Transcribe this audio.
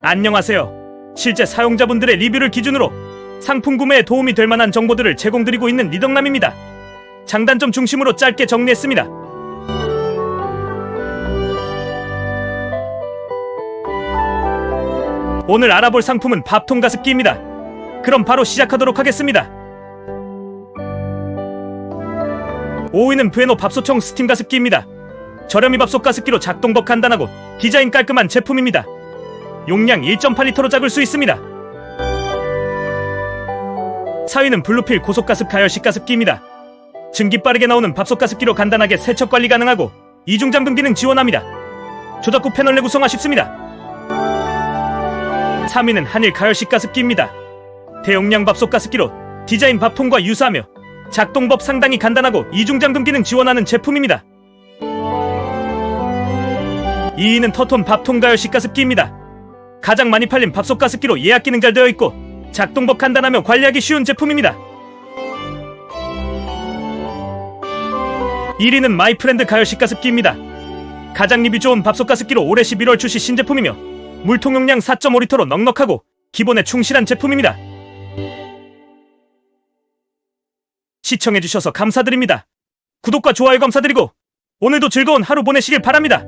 안녕하세요. 실제 사용자분들의 리뷰를 기준으로 상품 구매에 도움이 될 만한 정보들을 제공드리고 있는 리덕남입니다. 장단점 중심으로 짧게 정리했습니다. 오늘 알아볼 상품은 밥통 가습기입니다. 그럼 바로 시작하도록 하겠습니다. 5위는 부에노 밥솥형 스팀 가습기입니다. 저렴이 밥솥 가습기로 작동법 간단하고 디자인 깔끔한 제품입니다. 용량 1.8리터로 잡을 수 있습니다. 4위는 블루필 고속가습 가열식 가습기입니다. 증기 빠르게 나오는 밥솥 가습기로 간단하게 세척 관리 가능하고 이중 잠금 기능 지원합니다. 조작 후 패널 내 구성화 쉽습니다. 3위는 한일 가열식 가습기입니다. 대용량 밥솥 가습기로 디자인 밥통과 유사하며 작동법 상당히 간단하고 이중 잠금 기능 지원하는 제품입니다. 2위는 터톤 밥통 가열식 가습기입니다. 가장 많이 팔린 밥솥 가습기로 예약 기능 잘 되어 있고 작동법 간단하며 관리하기 쉬운 제품입니다. 1위는 마이프렌드 가열식 가습기입니다. 가장 리뷰 좋은 밥솥 가습기로 올해 11월 출시 신제품이며 물통 용량 4.5리터로 넉넉하고 기본에 충실한 제품입니다. 시청해주셔서 감사드립니다. 구독과 좋아요 감사드리고 오늘도 즐거운 하루 보내시길 바랍니다.